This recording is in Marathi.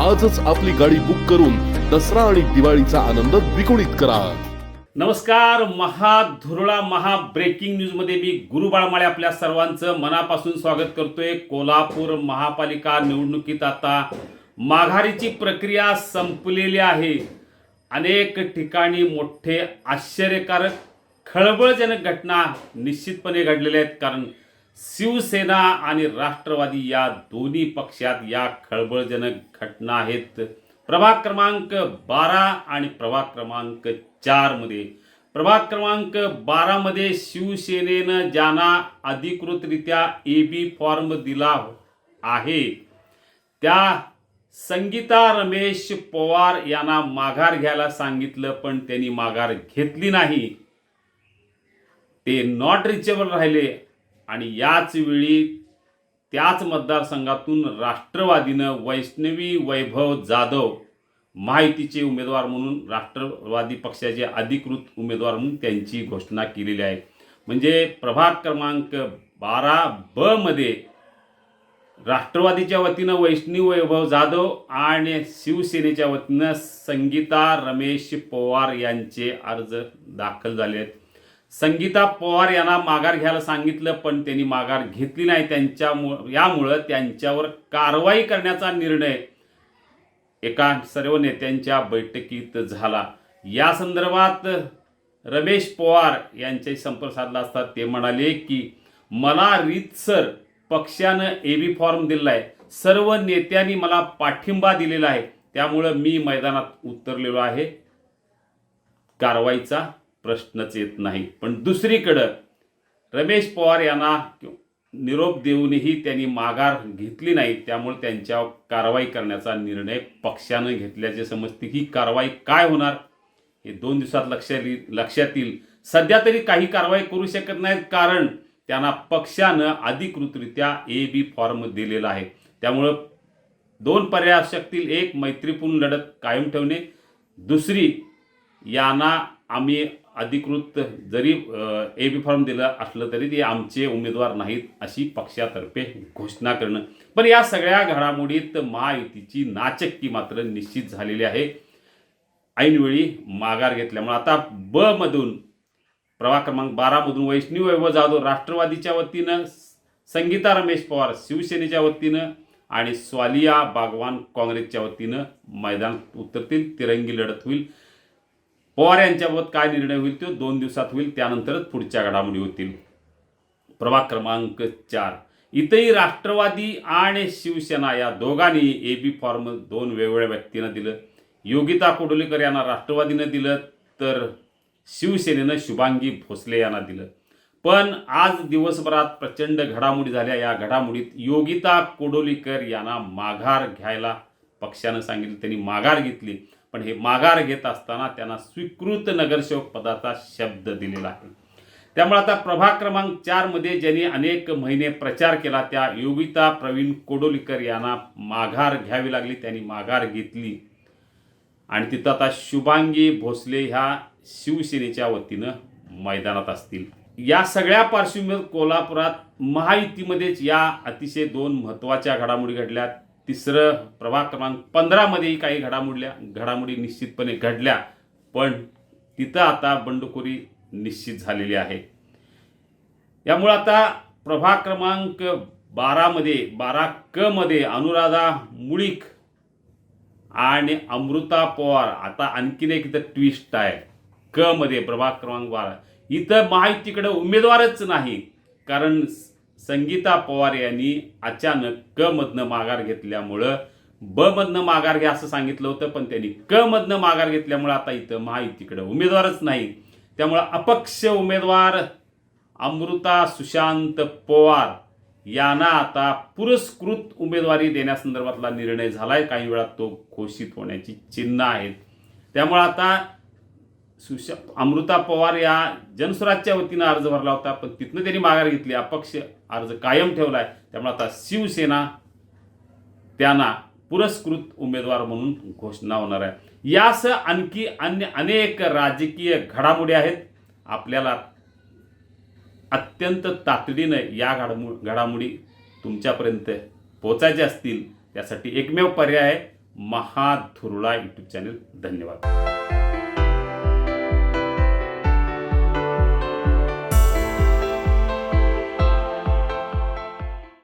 आजच आपली गाडी बुक करून दसरा आणि दिवाळीचा आनंद द्विगुणित करा. नमस्कार महाधुरळा महा ब्रेकिंग न्यूजमध्ये मी गुरु बाळमाळे आपल्या सर्वांचं मनापासून स्वागत करतोय. कोल्हापूर महापालिका निवडणुकीत आता माघारीची प्रक्रिया संपलेली आहे. अनेक ठिकाणी मोठे आश्चर्यकारक खळबळजनक घटना निश्चितपणे घडलेल्या आहेत. कारण शिवसेना आणि राष्ट्रवादी या दोन्ही पक्षात या खळबळजनक घटना आहेत. प्रभाग क्रमांक बारा आणि प्रभाग क्रमांक चारमध्ये प्रभाग क्रमांक बारामध्ये शिवसेनेनं ज्यांना अधिकृतरित्या ए बी फॉर्म दिला आहे त्या संगीता रमेश पवार यांना माघार घ्यायला सांगितलं पण त्यांनी माघार घेतली नाही. ते नॉट रिचेबल राहिले. आणि याच वेळी त्याच मतदारसंघातून राष्ट्रवादीनं वैष्णवी वैभव जाधव माहितीचे उमेदवार म्हणून राष्ट्रवादी पक्षाचे अधिकृत उमेदवार म्हणून त्यांची घोषणा केलेली आहे. म्हणजे प्रभाग क्रमांक बारा ब मध्ये राष्ट्रवादीच्या वतीनं वैष्णवी वैभव जाधव आणि शिवसेनेच्या वतीनं संगीता रमेश पवार यांचे अर्ज दाखल झाले आहेत. संगीता पवार यांना माघार घ्यायला सांगितलं पण त्यांनी माघार घेतली नाही. त्यांच्यामुळं यामुळं त्यांच्यावर कारवाई करण्याचा निर्णय एका सर्व नेत्यांच्या बैठकीत झाला. या संदर्भात रमेश पवार यांच्याशी संपर्क साधला असता ते म्हणाले की मला रीतसर पक्षानं ए बी फॉर्म दिलेला आहे सर्व नेत्यांनी मला पाठिंबा दिलेला आहे. त्यामुळं मी मैदानात उतरलेलो आहे. कारवाईचा प्रश्नच येत नाही. पण दुसरीकडं रमेश पवार यांना निरोप देऊनही त्यांनी माघार घेतली नाही त्यामुळे त्यांच्यावर कारवाई करण्याचा निर्णय पक्षानं घेतल्याचे समजते ही कारवाई काय होणार हे दोन दिवसात लक्षात लक्षात येईल. सध्या तरी काही कारवाई करू शकत नाहीत कारण त्यांना पक्षानं अधिकृतरित्या ए बी फॉर्म दिलेला आहे. त्यामुळं दोन पर्याय असू शकतील एक मैत्रीपूर्ण लढत कायम ठेवणे. दुसरी यांना आम्ही अधिकृत जरी ए बी फॉर्म दिलं असलं तरी ते आमचे उमेदवार नाहीत अशी पक्षातर्फे घोषणा करणं. पण या सगळ्या घडामोडीत महायुतीची नाचक्की मात्र निश्चित झालेली आहे. ऐनवेळी माघार घेतल्यामुळे आता ब मधून प्रभाग क्रमांक बारामधून वैष्णव वैभव जाधव राष्ट्रवादीच्या वतीनं संगीता रमेश पवार शिवसेनेच्या वतीनं आणि स्वालिया बागवान काँग्रेसच्या वतीनं मैदान उतरतील तिरंगी लढत होईल. पवार यांच्याबाबत काय निर्णय होईल तो दोन दिवसात होईल त्यानंतरच पुढच्या घडामोडी होतील. प्रभाग क्रमांक चार. इथंही राष्ट्रवादी आणि शिवसेना या दोघांनी ए बी फॉर्म दोन वेगवेगळ्या व्यक्तींना दिलं. योगिता कोडोलीकर यांना राष्ट्रवादीनं दिलं तर शिवसेनेनं शुभांगी भोसले यांना दिलं. पण आज दिवसभरात प्रचंड घडामोडी झाल्या. या घडामोडीत योगिता कोडोलीकर यांना माघार घ्यायला पक्षानं सांगितलं त्यांनी माघार घेतली. पण हे माघार घेत असताना त्यांना स्वीकृत नगरसेवक पदाचा शब्द दिलेला आहे. त्यामुळे आता प्रभाग क्रमांक चारमध्ये ज्यांनी अनेक महिने प्रचार केला त्या योगिता प्रवीण कोडोलीकर यांना माघार घ्यावी लागली त्यांनी माघार घेतली. आणि तिथं आता शुभांगी भोसले ह्या शिवसेनेच्या वतीनं मैदानात असतील. या सगळ्या पार्श्वभूमीवर कोल्हापुरात महायुतीमध्येच या अतिशय दोन महत्त्वाच्या घडामोडी घडल्यात. तिसरं प्रभाग क्रमांक पंधरामध्येही काही घडामोडल्या. घडामोडी निश्चितपणे घडल्या पण तिथं आता बंडखोरी निश्चित झालेली आहे. यामुळं आता प्रभाग क्रमांक बारामध्ये बारा क मध्ये अनुराधा मुळीक आणि अमृता पवार. आता आणखीन एक इथं ट्विस्ट आहे. क मध्ये प्रभाग क्रमांक बारा. इथं महायुतीकडे उमेदवारच नाही कारण संगीता पवार यांनी अचानक क मधनं माघार घेतल्यामुळं ब मधनं माघार घ्या असं सांगितलं होतं पण त्यांनी क मधनं माघार घेतल्यामुळं आता इथं महायुतीकडे उमेदवारच नाही त्यामुळं अपक्ष उमेदवार अमृता सुशांत पवार यांना आता पुरस्कृत उमेदवारी देण्यासंदर्भातला निर्णय झालाय. काही वेळात तो घोषित होण्याची चिन्ह आहेत. त्यामुळे आता सुश अमृता पवार या जनस्वराजच्या वतीनं अर्ज भरला होता पण तिथनं त्यांनी माघार घेतली. अपक्ष अर्ज कायम ठेवला आहे त्यामुळे आता शिवसेना त्यांना पुरस्कृत उमेदवार म्हणून घोषणा होणार आहे. यासह आणखी अन्य अनेक राजकीय घडामोडी आहेत. आपल्याला अत्यंत तातडीनं या घडामो घडामोडी तुमच्यापर्यंत पोचायच्या असतील त्यासाठी एकमेव पर्याय आहे. महाधुरळा यूट्यूब चॅनल धन्यवाद.